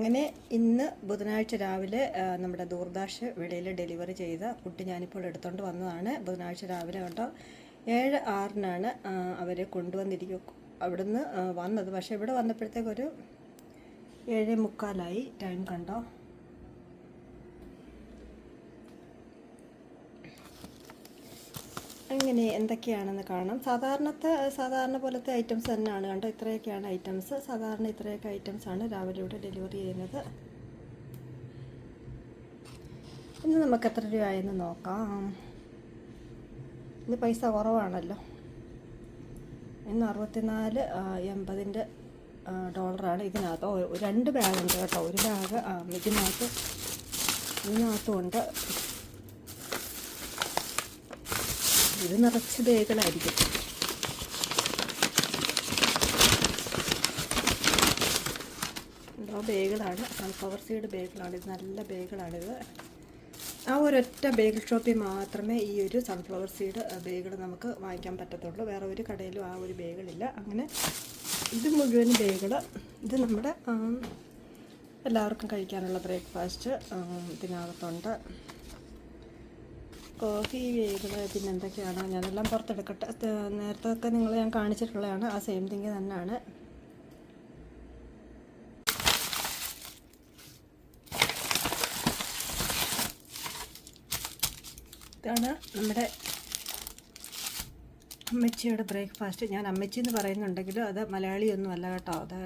അങ്ങനെ ഇന്ന് ബുധനാഴ്ച രാവിലെ നമ്മുടെ ദൂർദാഷ് വെളിയിൽ ഡെലിവറി ചെയ്ത കുട്ടി ഞാനിപ്പോൾ എടുത്തുകൊണ്ട് വന്നതാണ്. ബുധനാഴ്ച രാവിലെ കേട്ടോ ഏഴ് ആറിനാണ് അവരെ കൊണ്ടുവന്നിരിക്കും അവിടുന്ന് വന്നത്. പക്ഷേ ഇവിടെ വന്നപ്പോഴത്തേക്കൊരു ഏഴേ മുക്കാലായി ടൈം കണ്ടോ. അങ്ങനെ എന്തൊക്കെയാണെന്ന് കാണാം സാധാരണത്തെ സാധാരണ പോലത്തെ ഐറ്റംസ് തന്നെയാണ് കണ്ടോ? ഇത്രയൊക്കെയാണ് ഐറ്റംസ്. സാധാരണ ഇത്രയൊക്കെ ഐറ്റംസ് ആണ് രാവിലെ ഇവിടെ ഡെലിവറി ചെയ്യുന്നത്. ഇന്ന് നമുക്ക് എത്ര രൂപയെന്ന് നോക്കാം. ഇന്ന് പൈസ കുറവാണല്ലോ. ഇന്ന് അറുപത്തിനാല് എൺപതിന്റെ ഡോളറാണ് ഇതിനകത്ത്. രണ്ട് ബാഗുണ്ട് കേട്ടോ. ഒരു ബാഗ് ഇതിനകത്ത് ഇതിനകത്തും ഉണ്ട് ഇത് നിറച്ച് ബേഗുകളായിരിക്കും എന്തോ ബേഗുകളാണ് സൺഫ്ലവർ സീഡ് ബേഗുകളാണ് ഇത് നല്ല ബേഗുകളാണിത് ആ ഒരൊറ്റ ബേഗിൾ ഷോപ്പിൽ മാത്രമേ ഈ ഒരു സൺഫ്ലവർ സീഡ് ബേഗിൾ നമുക്ക് വാങ്ങിക്കാൻ പറ്റത്തുള്ളൂ. വേറെ ഒരു കടയിലും ആ ഒരു ബേഗിളില്ല. അങ്ങനെ ഇത് മുഴുവൻ ബേഗിൾ ഇത് നമ്മുടെ എല്ലാവർക്കും കഴിക്കാനുള്ള ബ്രേക്ക്ഫാസ്റ്റ് ഇതിനകത്തുണ്ട്. കോഫി വേഗിൾ പിന്നെ എന്തൊക്കെയാണ് ഞാനെല്ലാം പുറത്തെടുക്കട്ടെ. നേരത്തെ ഒക്കെ നിങ്ങൾ ഞാൻ കാണിച്ചിട്ടുള്ളതാണ്. ആ സെയിം തിങ് തന്നെയാണ്. ഇതാണ് നമ്മുടെ അമ്മച്ചിയുടെ ബ്രേക്ക്ഫാസ്റ്റ് ഞാൻ അമ്മച്ചി എന്ന് പറയുന്നുണ്ടെങ്കിലും അത് മലയാളിയൊന്നും അല്ല കേട്ടോ. അത്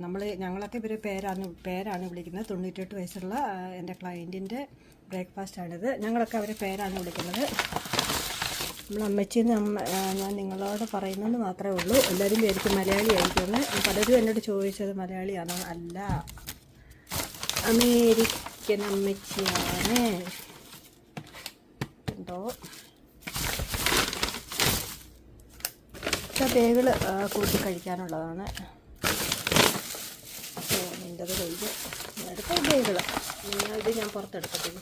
നമ്മൾ ഞങ്ങളൊക്കെ ഇവരെ പേരാണ് പേരാണ് വിളിക്കുന്നത്. തൊണ്ണൂറ്റെട്ട് വയസ്സുള്ള എന്റെ ക്ലയന്റിന്റെ ബ്രേക്ക്ഫാസ്റ്റാണിത്. ഞങ്ങളൊക്കെ അവരെ പേരാണ് വിളിക്കുന്നത്. നമ്മൾ അമ്മച്ചിന്ന് അമ്മ ഞാൻ നിങ്ങളോട് പറയുന്നെന്ന് മാത്രമേ ഉള്ളൂ. എല്ലാവരും പേർക്ക് മലയാളി ആയിരിക്കുമെന്ന് പലരും എന്നോട് ചോദിച്ചത് മലയാളിയാണോ? അല്ല. അമേരിക്കൻ അമ്മച്ചിയാണ്. എന്തോ? ബേകൾ കൂട്ടി കഴിക്കാനുള്ളതാണ്. നിന്റെത് കഴിഞ്ഞ് എടുത്ത ബേഗിൾ ഇത് ഞാൻ പുറത്തെടുക്കത്തില്ല.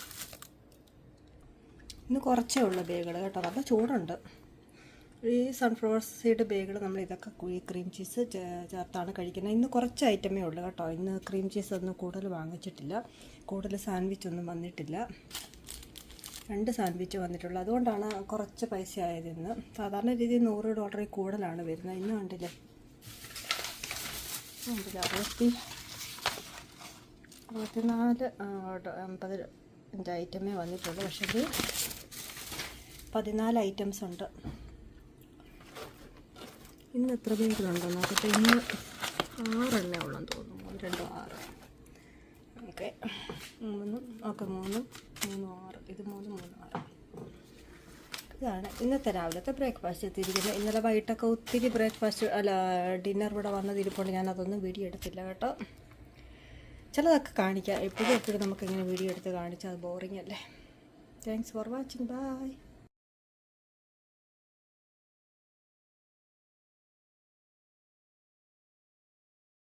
ഇന്ന് കുറച്ചേ ഉള്ളൂ ബേഗിൾ കേട്ടോ. നല്ല ചൂടുണ്ട്. ഈ സൺഫ്ലവർ സീഡ് ബേഗിൾ നമ്മൾ ഇതൊക്കെ ക്രീം ചീസ് ചേർത്താണ് കഴിക്കുന്നത്. ഇന്ന് കുറച്ച് ഐറ്റമേ ഉള്ളൂ കേട്ടോ. ഇന്ന് ക്രീം ചീസ് ഒന്നും കൂടുതൽ വാങ്ങിച്ചിട്ടില്ല. കൂടുതൽ സാൻഡ്വിച്ച് ഒന്നും വന്നിട്ടില്ല. രണ്ട് സാൻഡ്വിച്ച് വന്നിട്ടുള്ളൂ. അതുകൊണ്ടാണ് കുറച്ച് പൈസ ആയത് ഇന്ന്. സാധാരണ രീതിയിൽ നൂറ് ഡോളറിൽ കൂടുതലാണ് വരുന്നത്. ഇന്ന് കണ്ടില്ലേ? കണ്ടില്ല? അറുപത്തി അറുപത്തിനാല് അമ്പത് എന്റെ ഐറ്റമേ വന്നിട്ടുള്ളൂ. പക്ഷേ ഇത് പതിനാല് ഐറ്റംസ് ഉണ്ട്. ഇന്ന് എത്ര പേരുണ്ടോ? നോക്കട്ടെ ഇന്ന് ആറെണ്ണേ ഉള്ളെന്ന് തോന്നുന്നു. രണ്ടും ആറ്. ഓക്കെ. മൂന്നും ഓക്കെ മൂന്നും മൂന്നും ഇത് മൂന്ന് മൂന്നും ആറ് ഇതാണ് ഇന്നത്തെ രാവിലത്തെ ബ്രേക്ക്ഫാസ്റ്റ്. എത്തിയിരിക്കുന്നത് ഇന്നലെ വൈകിട്ടൊക്കെ ഒത്തിരി ബ്രേക്ക്ഫാസ്റ്റ് അല്ല ഡിന്നർ ഇവിടെ വന്നതിരിപ്പോണ്ട്. ഞാൻ അതൊന്നും വീഡിയോ എടുത്തില്ല കേട്ടോ. ചിലതൊക്കെ കാണിക്കാം. എപ്പോഴും എപ്പോഴും നമുക്കിങ്ങനെ വീഡിയോ എടുത്ത് കാണിച്ചാൽ അത് ബോറിംഗ് അല്ലേ? Thanks for watching bye